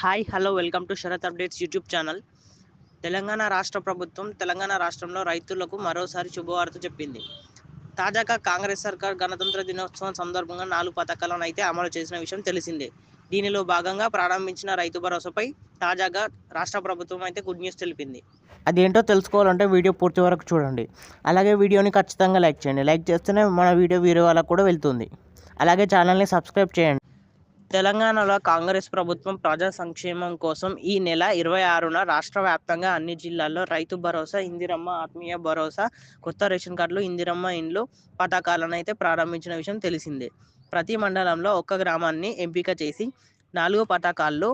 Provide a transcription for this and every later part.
Hi hello welcome to Sharath updates YouTube channel Telangana రాష్ట్ర ప్రభుత్వం తెలంగాణ రాష్ట్రంలో రైతులకు మరోసారి శుభవార్త చెప్పింది. తాజాగా కాంగ్రెస్ సర్కార్ గణతంత్ర దినోత్సవం సందర్భంగా నాలుగు పథకాలను అయితే అమలు చేసిన విషయం తెలిసిందే. దీనిలో భాగంగా ప్రారంభించిన రైతు భరోసాపై తాజాగా రాష్ట్ర ప్రభుత్వం అయితే గుడ్ న్యూస్ తెలిపింది. అదేంటో తెలుసుకోవాలంటే వీడియో పూర్తి వరకు చూడండి. అలాగే వీడియోని ఖచ్చితంగా లైక్ చేయండి. లైక్ చేస్తేనే మన వీడియో వేరే వాళ్ళకు కూడా వెళ్తుంది. అలాగే ఛానల్ని సబ్స్క్రైబ్ చేయండి. తెలంగాణలో కాంగ్రెస్ ప్రభుత్వం ప్రజా సంక్షేమం కోసం ఈ నెల ఇరవై ఆరున రాష్ట్ర వ్యాప్తంగా అన్ని జిల్లాల్లో రైతు భరోసా ఇందిరమ్మ ఆత్మీయ భరోసా కొత్త రేషన్ కార్డులు ఇందిరమ్మ ఇండ్లు పథకాలను అయితే ప్రారంభించిన విషయం తెలిసిందే. ప్రతి మండలంలో ఒక్క గ్రామాన్ని ఎంపిక చేసి నాలుగు పథకాల్లో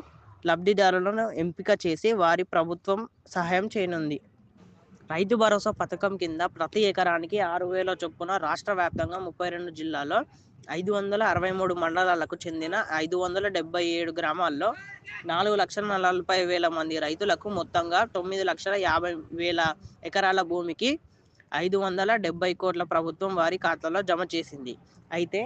లబ్ధిదారులను ఎంపిక చేసి వారి ప్రభుత్వం సహాయం చేయనుంది. రైతు భరోసా పథకం కింద ప్రతి ఎకరానికి ఆరు వేల చొప్పున రాష్ట్ర వ్యాప్తంగా ముప్పై రెండు జిల్లాలో ఐదు వందల అరవై మూడు మండలాలకు చెందిన ఐదు వందల డెబ్బై ఏడు గ్రామాల్లో నాలుగు లక్షల నలభై వేల మంది రైతులకు మొత్తంగా తొమ్మిది లక్షల యాభై వేల ఎకరాల భూమికి ఐదు వందల డెబ్బై కోట్ల ప్రభుత్వం వారి ఖాతాలో జమ చేసింది. అయితే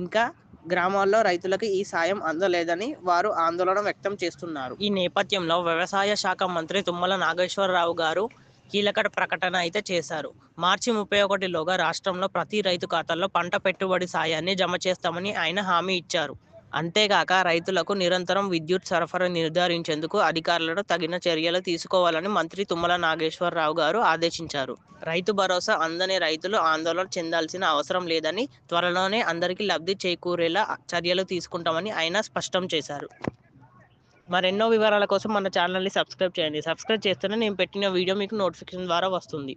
ఇంకా గ్రామాల్లో రైతులకు ఈ సాయం అందలేదని వారు ఆందోళన వ్యక్తం చేస్తున్నారు. ఈ నేపథ్యంలో వ్యవసాయ శాఖ మంత్రి తుమ్మల నాగేశ్వరరావు గారు కీలక ప్రకటన అయితే చేశారు. మార్చి ముప్పై ఒకటిలోగా రాష్ట్రంలో ప్రతి రైతు ఖాతాల్లో పంట పెట్టుబడి సాయాన్ని జమ చేస్తామని ఆయన హామీ ఇచ్చారు. అంతేగాక రైతులకు నిరంతరం విద్యుత్ సరఫరా నిర్ధారించేందుకు అధికారులను తగిన చర్యలు తీసుకోవాలని మంత్రి తుమ్మల నాగేశ్వరరావు గారు ఆదేశించారు. రైతు భరోసా అందని రైతులు ఆందోళన చెందాల్సిన అవసరం లేదని త్వరలోనే అందరికీ లబ్ధి చేకూరేలా చర్యలు తీసుకుంటామని ఆయన స్పష్టం చేశారు. మరెన్నో వివరాల కోసం మన ఛానల్ని సబ్స్క్రైబ్ చేయండి. సబ్స్క్రైబ్ చేస్తేనే నేను పెట్టిన వీడియో మీకు నోటిఫికేషన్ ద్వారా వస్తుంది.